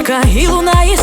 річка, і лунає